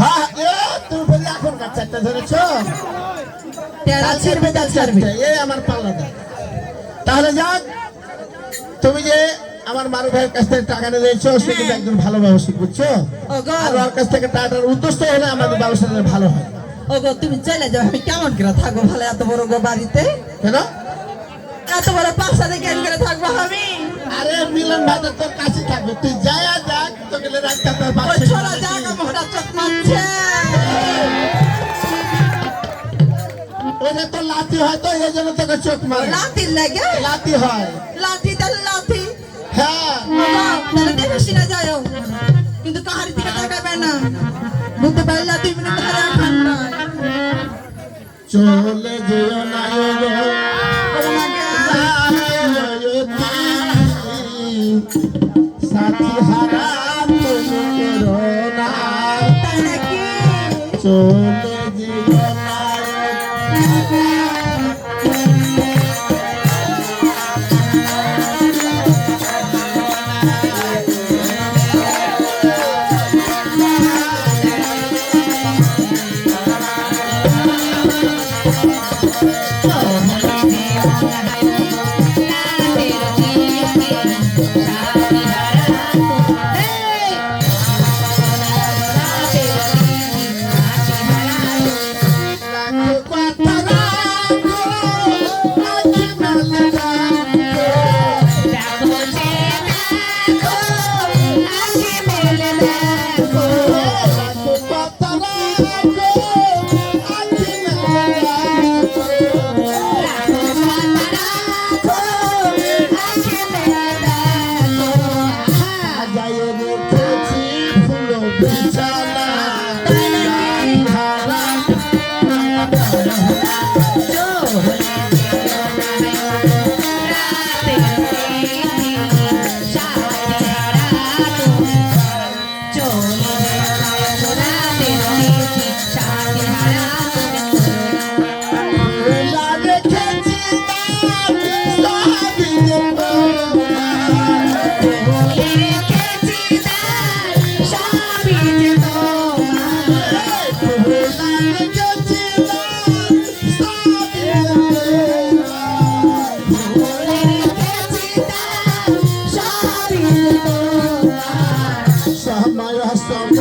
হ্যাঁ তুমি বলি এখন চারটা ধরেছো? তেরা ছিড়বে যা ছাড়বে এই আমার পাল্লাটা তাহলে যাক তুমি যে আমার মারু ভাইয়ের কাছ থেকে টাকা নিয়ে দিয়েছ সে কিন্তু একজন ভালো ব্যবসায়িক বুঝছ? আর ওর কাছ থেকে টাকাটার উদ্দেশ্য হলে আমাদের ব্যবসাটা ভালো হয়। ওগো তুমি চলে যাও আমি কেমন করে থাকব ভালো এত বড় গো বাড়িতে? কেন? এত বড় কেন করে থাকব আমি? আরে মিলন ভাই তো তোর কাছে থাকবে। তুই আর যাক তোকে রাখতে তোর পাশে ছোড়া জায়গা মোটা চোখ মারছে। ওইটা তো লাথি হয় তো এই জন্য তোকে চোখ মারে। লাঠির লাগে? লাথি হয়। লাঠি তাহলে লাঠি। হ্যাঁ। তাহলে দেখে শুনে যাও কিন্তু কাহারি দিকে তাকাবে না। বুঝতে পারলা দুই মিনিট ধরে চলে যেও না সাথী হারা তুমি নাকি? চলে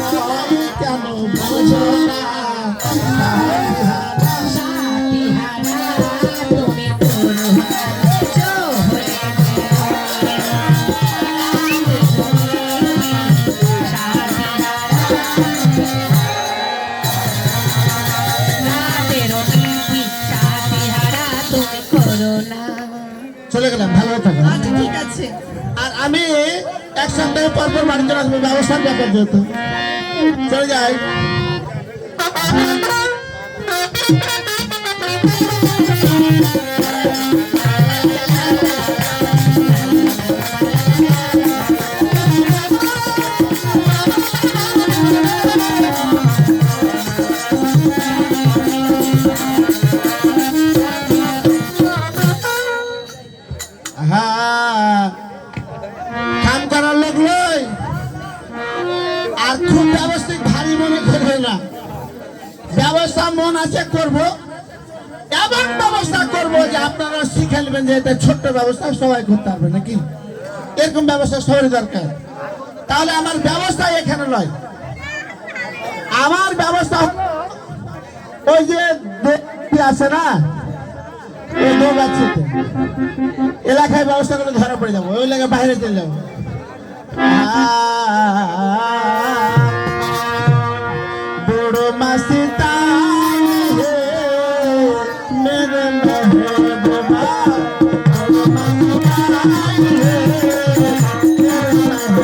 সময় কেন বোঝো না? সপ্তাহ পর পর বাড়িতে আসব ব্যবস্থার ব্যাপার যেহেতু চলে যাই হ্যাঁ খুব ব্যবস্থিক ভারী মনে করবে না ব্যবস্থা মন আছে করব এমন ব্যবস্থা করব যে আপনারা শিখে নেবেন যে এটা ছোট্ট ব্যবস্থা সবাই করতে পারবে নাকি এরকম ব্যবস্থা সবারই দরকার তাহলে আমার ব্যবস্থা এখানে নয় আমার ব্যবস্থা ওই যে আছে না এলাকায় ব্যবস্থা করে ধরা পড়ে যাব ওই এলাকায় বাইরে চলে যাব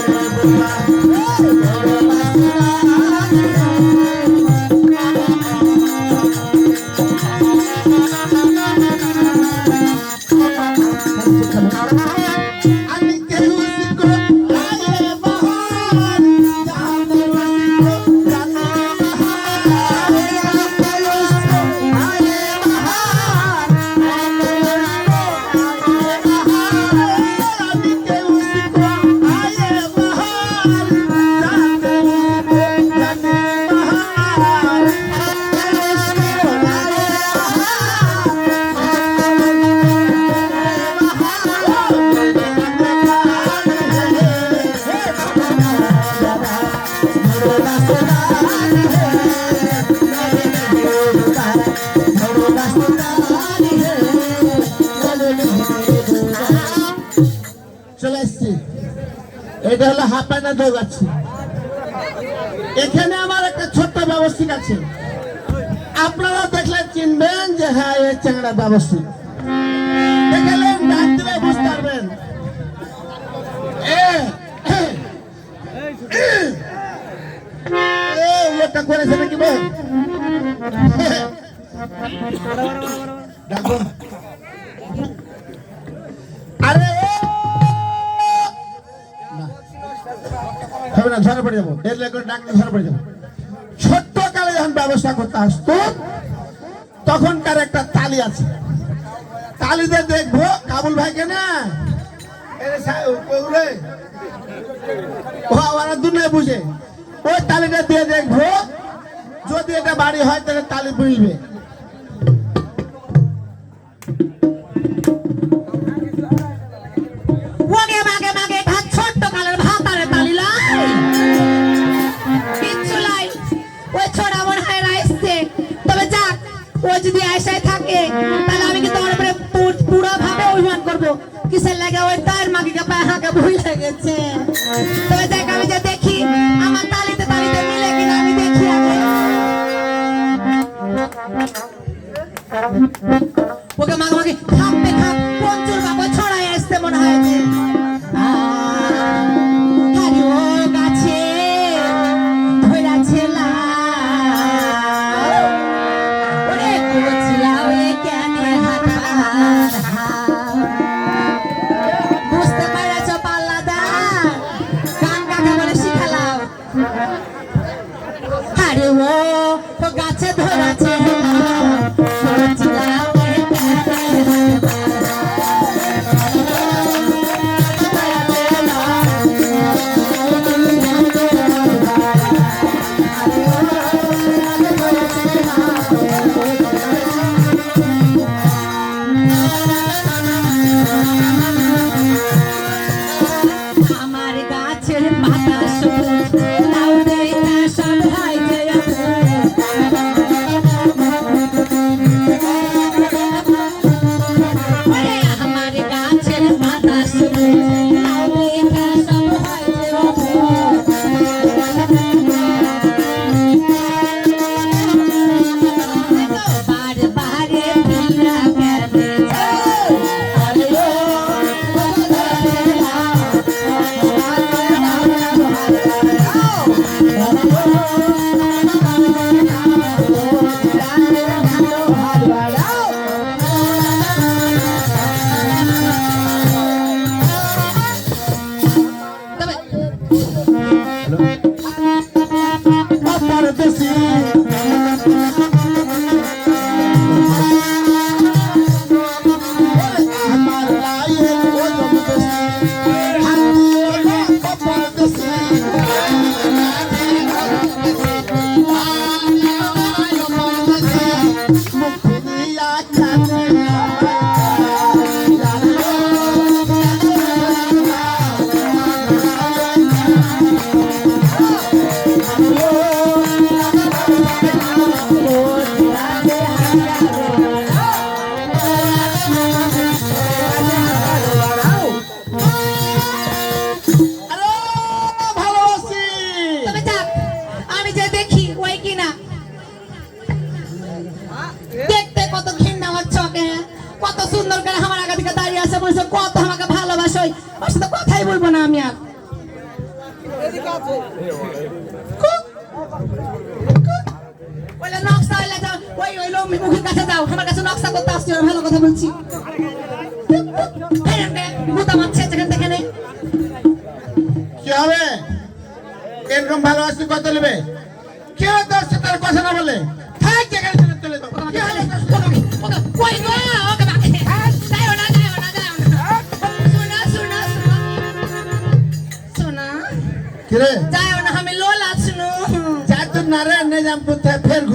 মেহবুবা বড় এখানে আমার একটা ছোট্ট ব্যবস্থিক আছে। আপনারা দেখলে চিনবেন যে হ্যাঁ এই চ্যাংড়া ব্যবস্থিক। বুঝতে পারবেন করেছে নাকি হবে না, ঝরে পড়ে যাব। দেড় লাখ করে ডাকলে ঝরে পড়ে যাব। ছোট্টকালে যখন ব্যবস্থা করতে আসতো, তখনকার একটা তালি আছে। তালিতে দেখব, কাবুল ভাইকে না ও বুঝে। ওই তালিটা দিয়ে দেখব, যদি এটা বাড়ি হয়, তাহলে তালি বুঝবে কিসের লাগে? ওই তার মাকে কাপা হাঁকা ভুলে গেছে তবে দেখ, আমি যে দেখি, আমার তালিতে তালিতে মিলে কিনা, আমি দেখি আগে। Thank.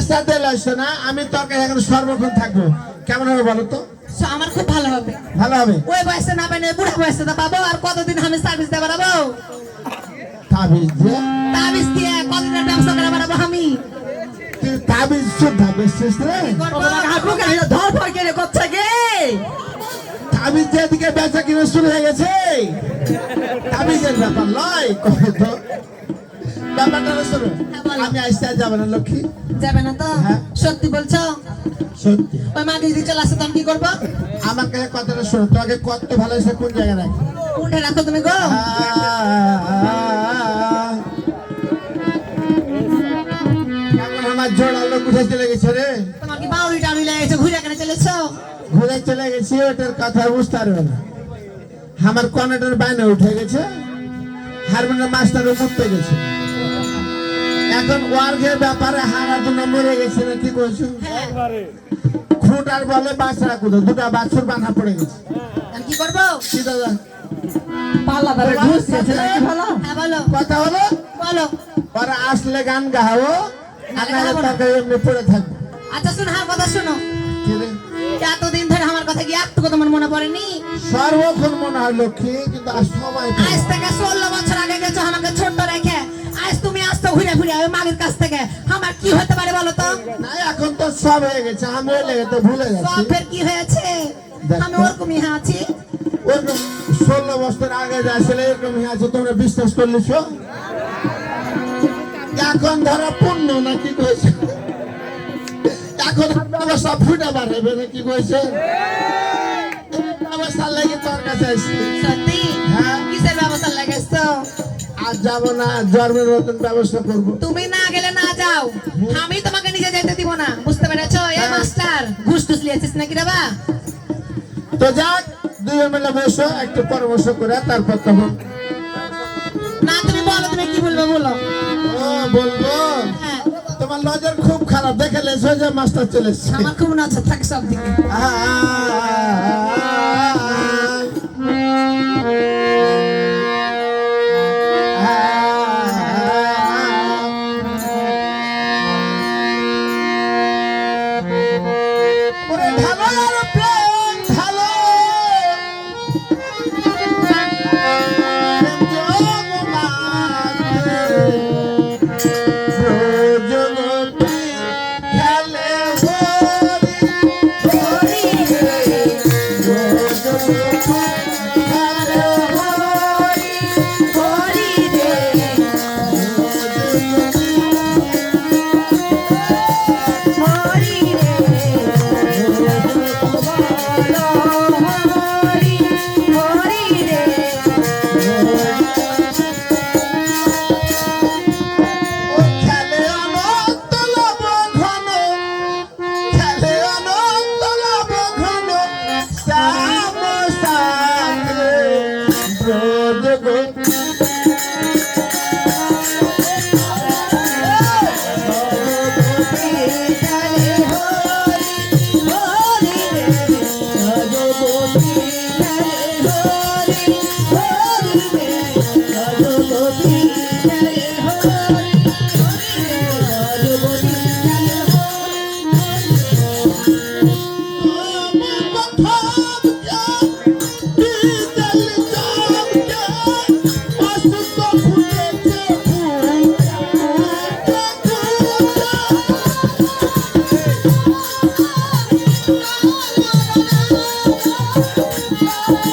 তুমি আশা না আমি তোর কাছে এখন সর্বক্ষণ থাকব। কেমন হবে বলো তো? আমার খুব ভালো হবে। ভালো হবে? ওই বয়সে না পাই না বুড়া বয়সে তো পাবো আর কতদিন আমি সার্ভিস দিয়ে বেড়াবো? তাবিজ দিয়ে? তাবিজ দিয়ে কতদিনের ব্যবসা করে বেড়াবো আমি? তুই তাবিজ শুদ্ধা বেশিস রে? ধর পর কেড়ে করছে গে তাবিজ দিয়ে দিকে বেচা কিনে শুরু হয়ে গেছে। তাবিজের ব্যাপার নয় কত তো? ব্যাপারটা শোনো হ্যাঁ, আমি আসতে আর যাব না লক্ষ্মী। যাবে না তো? হ্যাঁ। সত্যি বলছো? সত্যি। ওই মাকে যদি চলে আসে তখন কি করব? আমার কাছে কথাটা শোনো তোমাকে কত ভালো এসে কোন জায়গায় রাখি উঠে রাখো তুমি গো। কেমন আমার চলে গেছে রে? তোমার কি বাউরি টাউরি লেগেছে ঘুরে কেন চলেছো? ঘুরে চলে গেছি ওটার কথা বুঝতে পারবে না। আমার বাইনে উঠে গেছে হারমোনিয়াম মাস্টারও মুক্ত গেছে। এখন ওয়ার্গের ব্যাপারে হারা জন্য মরে গেছে না কি করছ খুঁটার বলে বাছরা কুদো দুটা বাছুর বাঁধা পড়ে গেছে। আমি কি করব? কি দাদা? হ্যাঁ বলো। কথা হলো বলো। ওরা আসলে গান গাও। এমনি পড়ে থাকবে আচ্ছা শোনো আমার কথা শোনো। কি রে? এতদিন ধরে আমার কথা কি একটু তোমার মনে পড়েনি? সর্বক্ষণ মনে হয় লক্ষ্মী কিন্তু সময় আজ থেকে ষোলো বছর কি হতে পারে বলো তো না এখন তো সব হয়ে গেছে আমি লেগে তো ভুলে যাচ্ছি সবের কি হয়েছে? আমি ওরকমই আছি। ওরকম ষোলো বছর আগে যা ছিল এরকম আছে তোমরা বিশ্বাস করলিস এখন ধরা পূর্ণ না কি কইছে? এখন ব্যবস্থা ফুটে বাড়াবে না কি কইছে? ব্যবস্থা লেগে তোর কাছে সত্যি? হ্যাঁ। কিসের ব্যবস্থা লাগাইছো আর যাব না জন্মের মতন ব্যবস্থা করব। তুমি না গেলে না যাও। আমি তোমাকে নিজে যেতে দিব না। বুঝতে পেরেছ? এ হ্যাঁ। মাস্টার ঘুষ টুস লিয়েছিস নাকি রে বা? তো যাক দুজন মিলে বসো একটু পরামর্শ করে তারপর তখন না তুমি বলো তুমি কি বলবে বলো? ও বলব। হ্যাঁ। তোমার নজর খুব খারাপ দেখে লেছো যে মাস্টার চলে আমার খুব নজর থাকে সব দিকে।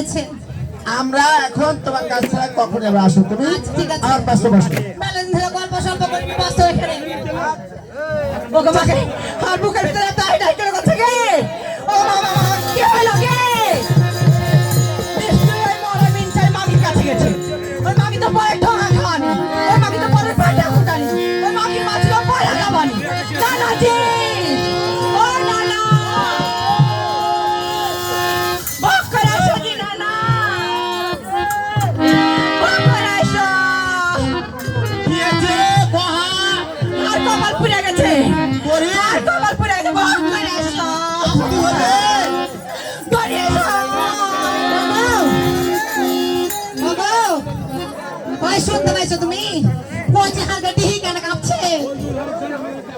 হয়েছে আমরা এখন তোমার কাছ ছাড়া কখন যাবে আসো তুমি আর বসো ধরে গল্প সল্প করে বসো এখানে। আর বুকের ভিতরে ওই শুনতে পাইছো তুমি ডিহি কেন কাঁপছে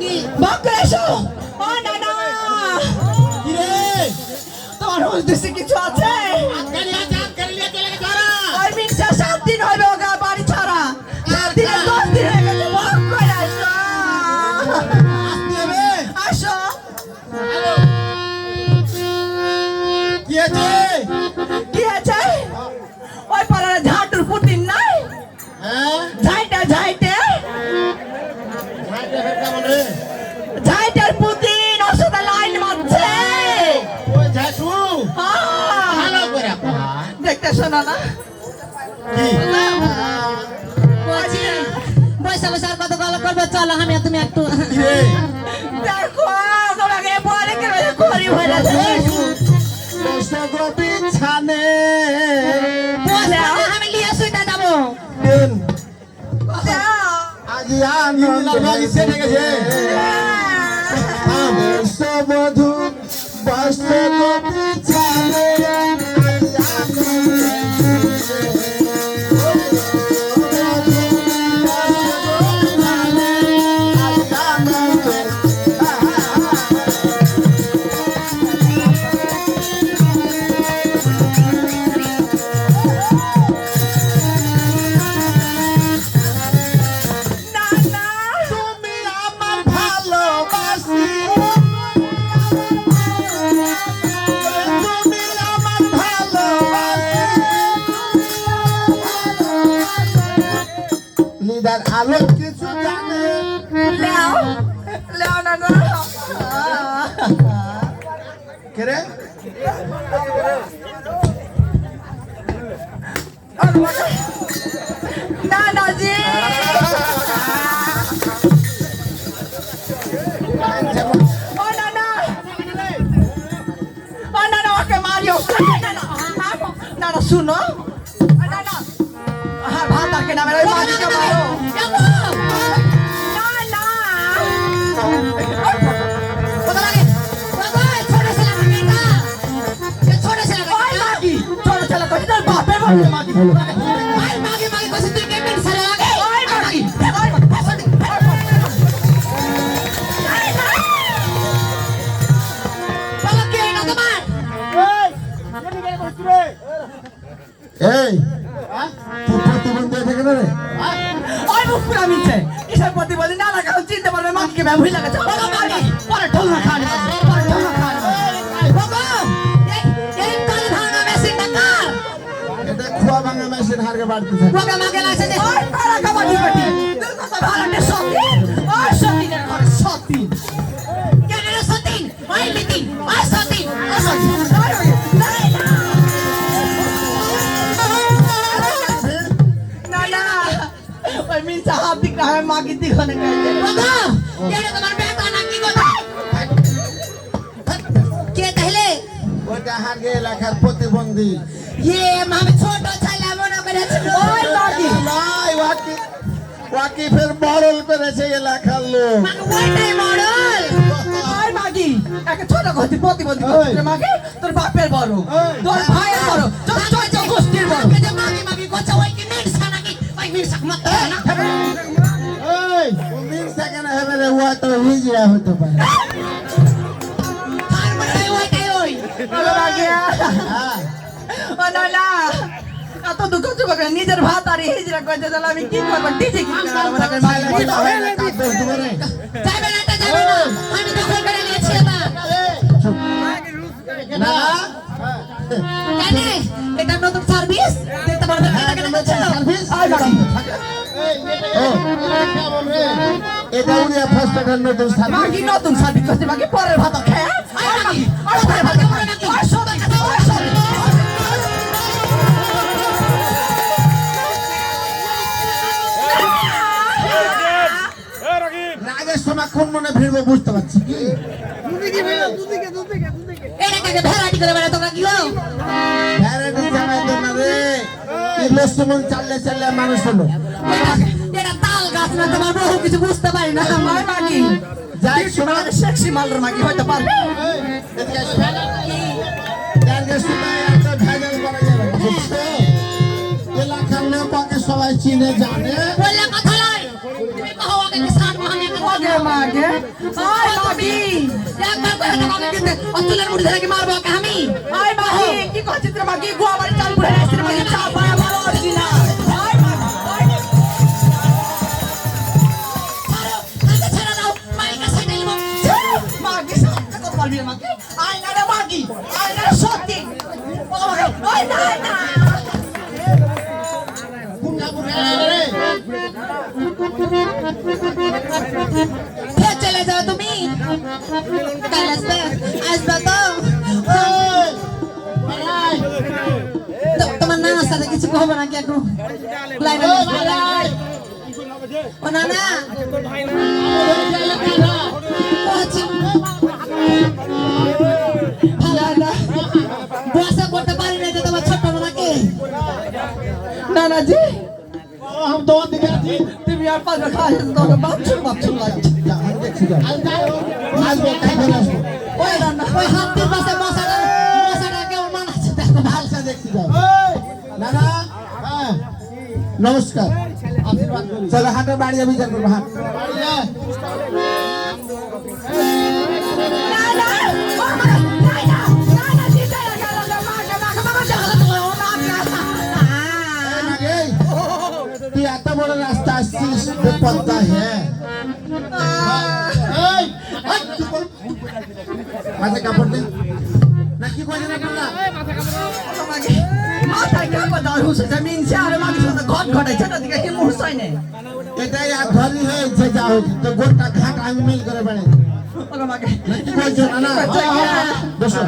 কি বক করে এসো ও না না! কি রে তোমার উদ্দেশ্যে কিছু আছে? কি? বসে বসে আর কত গল্প করব? চলো আমি তুমি একটু। দেখো তোমাকে পরে কেন করি ভরে গোপি ছানে আমি লিয়ে শুইতে যাব। আজি আনন্দ লাগি গেছে। গোপি ছানে লেও না না কে রে না না জি ও না না ও না না ওকে মারিও না না না না এই তুই প্রতিবন্ধী থেকে না রে? ওই প্রতিবন্ধী? না লাগা চিনতে পারবে মাগিকে ব্যবহার লাগাচ্ছে পরে ঢোলনা খাওয়ানি ভাঙা মেশিন হারকে বাড়তেছে ওগো মাগে লাগছে যে ওই পাড়া কাবাডি পাটি তুই কত ভাড়াটে সতীন ওই সতীনের ঘরে সতীন কেন রে সতীন ওই মিতিন ওই সতীন ওই সতীন নাই না না না ওই মিনসা হাত দিক না হয় মাগি দিক হনে গাইতে ওগো এটা তোমার বেটা নাকি কোথায় কে তাহলে ওটা হারকে এলাকার প্রতিবন্ধী ये मामे छोटो छाला করেছিল ওই মাগি নাই ওয়াকি ওয়াকি ফের বড়ল করেছে এলাকার লোক ওইটাই মডেল ওই মাগি একটা ছোট গতি প্রতিবন্ধী করতে মাগি তোর বাপের বড় তোর ভাইয়ের বড় তোর চয় চয় গোষ্ঠীর বড় মাগি মাগি কোচা ওই কি মির্সা নাকি তার এত দুঃখ করে নিজের ভাত আর হিজরা করতে তাহলে আমি কি করব? ডিজে কি এটা চুপ। নতুন সার্ভিস দেখতে হ্যাঁ, সার্ভিস? এটা ফার্স্ট টাকার নতুন সার্ভিস মাগি নতুন সার্ভিস করতে মাগি পরের ভাত খেয়ে। আয় মাগি আয় পরের ভাত রাগের সময় কোন মনে ভিড়বো বুঝতে পারছি। কি ভ্যারাইটি করে বেড়া তোমরা কি ভ্যারাইটি জানাই না রে। এই চাললে চাললে মানুষ হলো? এটা তাল গাছ না তোমার বহু কিছু বুঝতে পারি না। আয় মাগি যাই যাই সেক্সি মালর মাগি হয়তো পারবে। এদিকে আসো। যার সময় একটা ভেজাল করা যাবে না, বুঝছ? এলাকার লোক ওকে সবাই চিনে জানে। বললে কথা লয় তুমি কহো আগে কে মাগে আয় মাগি একবার করে আমাকে কিন্তু অতুলের মুড়ি ধরে কি মারবো আমি আয় মাগি কি করছিস রে মাগি গোয়া বাড়ি চাল করে আসছিস রে মাগি চা পায়া ভালো আছি না আয় মাগি আয় ছাড়ো তাকে ছেড়ে দাও মাইকে সাইডে নিব মাগি সাথে কথা বলবি রে মাগি আয় না রে মাগি আয় না রে সত্যি আয় না আয় না চলে যাও তুমি। কাল আসবে আসবে তো। তোমার নানার সাথে কিছু কহবো নাকি লাইনে ও ভালো না বসা করতে পারি না তোমার ছোট নাকি? জি তুমি আর পাঁচ খাওয়া তোকে বাপছুর বাপছুর লাগছে ওই ওই হাতির পাশে মশাটা মশাটা কেমন মানাচ্ছে দেখো ভালো নমস্কার। চলো হাটের বাড়ি বিচার করব হাট আসছিস বেপত্তা হ্যাঁ মাথা কাপড় দে না কি কইছে না বললা মাথায় কাপড় দাও হুসে জমিন সে আর মাগে সাথে ঘট ঘটাই ছোট দিকে কি মুহসাই নেই এটাই আর ঘরই হয়েছে যা হয়েছে তো গোটা ঘাট আমি মিল করে বেড়ে ওকে মাগে না কি কইছো না না বসো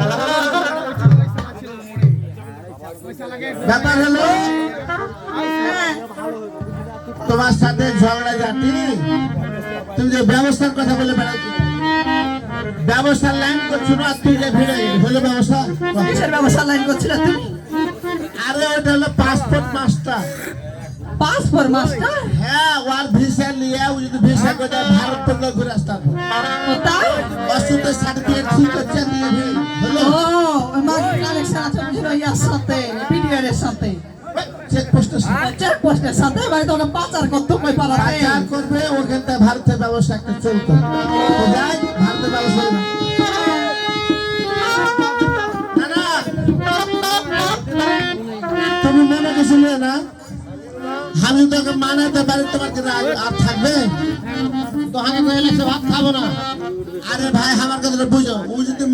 ব্যাপার হলো তোমার সাথে ঝগড়া জাতি। তুমি যে ব্যবস্থার কথা বলে বেড়াচ্ছ ব্যবস্থার লাইন করছ না আর তুই যে ভিড়ে হলো ব্যবস্থা? কিসের ব্যবসা লাইন করছিল তুমি? আরে ওটা হলো পাসপোর্ট মাস্টার পাসপোর্ট মাস্টার হ্যাঁ ওর ভিসা নিয়ে ও যদি ভিসা করে ভারত থেকে ঘুরে আসতে হবে। ও তাই? অসুবিধা সার্টিফিকেট ঠিক হচ্ছে দিয়ে। হলো? চেক পোস্টের সাথে ভাই তোকে পাচার করতে কই পারা পাচার করবে ওখান ভারতের ব্যবস্থা একটা চলতো। যাই ভারতের ব্যবস্থা হবে। না। না তুমি মনে কিছু না? আমি তোকে মানাতে পারি তোমার কি আর থাকবে? তো আমি কইলে ভাত খাব না। আরে ভাই আমার কথাটা বুঝো। ও যদি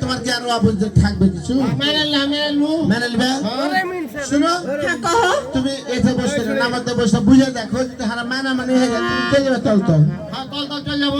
তোমার কি আর অবুঝতে থাকবে কিছু? মাইনে মেনে নিবে? শুনো তুমি এতে বসতে না আমাদের বসে বুঝে দেখো যদি হারা মানা মানি হয়ে যায় তুমি চলে যাবে তল তল হ্যাঁ তল তল চলে যাব।